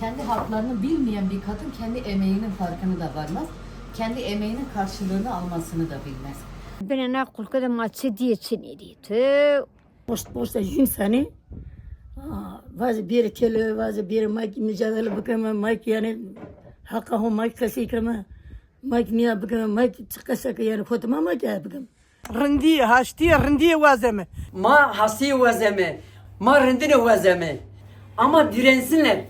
Kendi haklarını bilmeyen bir kadın kendi emeğinin farkını da varmaz. Kendi emeğinin karşılığını almasını da bilmez. Ben ana kulkada maçı diye çeneliydi. Post posta insanı bazı bir kele bazı bir mak mücadele bakama mak yani hakka ho mak kasi kama mak niye bakama mak çıkasa yani kutma mak ya bakam. Rindi haşti rindi vazeme. Ma hasi vazeme. Ma rindine vazeme. Ama dirensinler.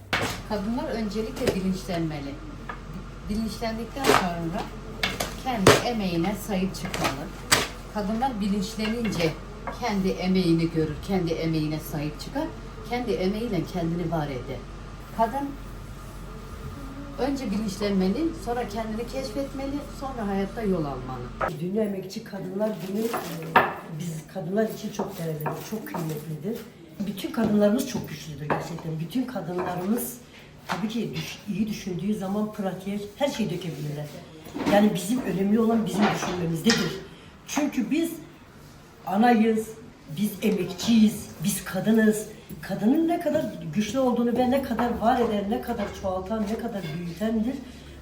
Kadınlar öncelikle bilinçlenmeli. Bilinçlendikten sonra kendi emeğine sahip çıkmalı. Kadınlar bilinçlenince kendi emeğini görür, kendi emeğine sahip çıkar, kendi emeğiyle kendini var eder. Kadın önce bilinçlenmeli, sonra kendini keşfetmeli, sonra hayatta yol almalı. Dünya Emekçi Kadınlar Günü e, biz kadınlar için çok değerlidir, çok kıymetlidir. Bütün kadınlarımız çok güçlüdür gerçekten. Bütün kadınlarımız tabii ki düş- iyi düşündüğü zaman pratiğe her şeyi dökebilirler. Yani bizim önemli olan bizim düşünmemizdedir. Çünkü biz anayız, biz emekçiyiz, biz kadınız. Kadının ne kadar güçlü olduğunu ve ne kadar var eden, ne kadar çoğaltan, ne kadar büyütendir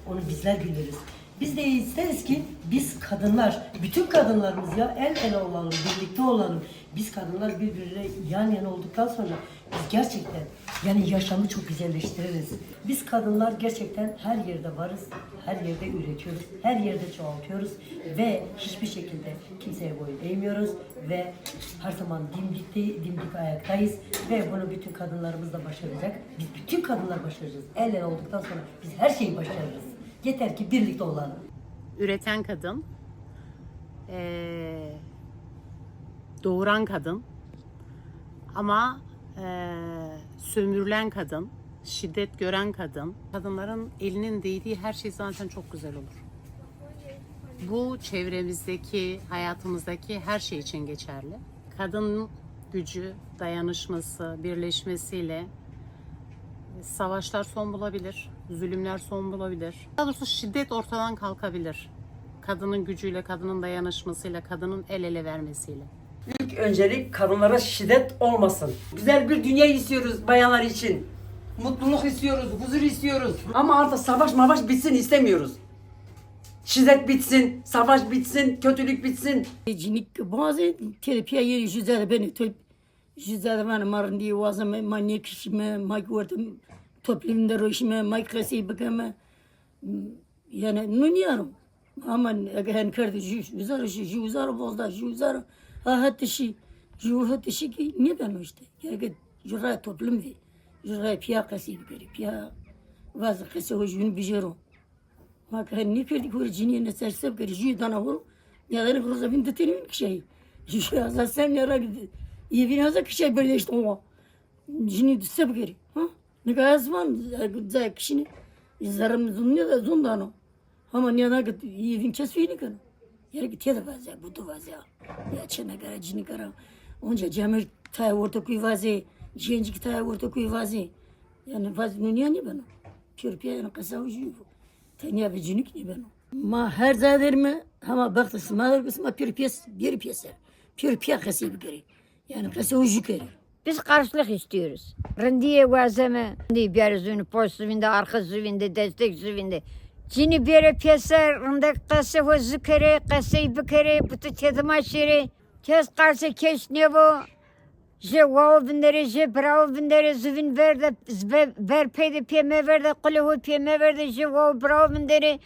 onu bizler biliriz. Biz de isteriz ki biz kadınlar, bütün kadınlarımız ya el ele olalım, birlikte olalım. Biz kadınlar birbirine yan yana olduktan sonra biz gerçekten yani yaşamı çok güzelleştiririz. Biz kadınlar gerçekten her yerde varız, her yerde üretiyoruz, her yerde çoğaltıyoruz ve hiçbir şekilde kimseye boyun eğmiyoruz ve her zaman dimdik, dimdik ayaktayız ve bunu bütün kadınlarımız da başaracak. Biz bütün kadınlar başaracağız. El ele olduktan sonra biz her şeyi başarırız. Yeter ki birlikte olalım. üreten kadın, eee, doğuran kadın ama eee, sömürülen kadın, şiddet gören kadın, kadınların elinin değdiği her şey zaten çok güzel olur. Bu çevremizdeki, hayatımızdaki her şey için geçerli. Kadının gücü, dayanışması, birleşmesiyle savaşlar son bulabilir, zulümler son bulabilir. Daha doğrusu şiddet ortadan kalkabilir. Kadının gücüyle, kadının dayanışmasıyla, kadının el ele vermesiyle. İlk öncelik kadınlara şiddet olmasın. Güzel bir dünya istiyoruz bayanlar için. Mutluluk istiyoruz, huzur istiyoruz. Ama artık savaş mavaş bitsin istemiyoruz. Şiddet bitsin, savaş bitsin, kötülük bitsin. Cinik bazı terapiye yeri yüzde beni top yüzde bana marın diye vazım manyak işime mak vurdum toplumda roşime mak kasi bakama yani nuniyarım ama eğer kerdi yüzar yüzar bozda yüzar ha hatta şey ju hatta şey ki ne ben o işte yani jura toplum ve jura piya kasi bakari piya vaz kasi o jun bijero ما كان نكرد كور جنين نسرسب كر جي دانا هو يا دانا خلاص بين تتنين كشي جي هذا سام يا راجل يبين هذا كشي بردش توا جني دسب كري ها ne kadar Nikayasman güzel kişini izlerim zunluyor da zundan o. Ama niye ne git yedin kesfiyi nikana. Yere git yedi vazya bu da vazya. Ya çene gara cini gara. Onca cemir tay orta kuyu vazya. Jenci tay orta kuyu vazya. Yani vazya nünya ni bana. Kürpiye yani kasa ucuyu. Tenya bir cinik ni bana. Ma her zader mi? Ama baktısın. Ma her kısma pür piyes, bir piyes. Pür piyes kasayı bir Yani kasa ucu görür. Biz karşılık istiyoruz. Rendiye vazeme, bir züvünü, post züvünde, arka züvünde, destek züvünde. Cini bir piyasa, rende kase ho zükere, kase bükere, butu tedima şeri. Kes karşı keş ne bu? Je wow bindere, je bravo bindere, züvün verde, ver peyde piyeme verde, kule hu piyeme verde, je wow bravo bindere.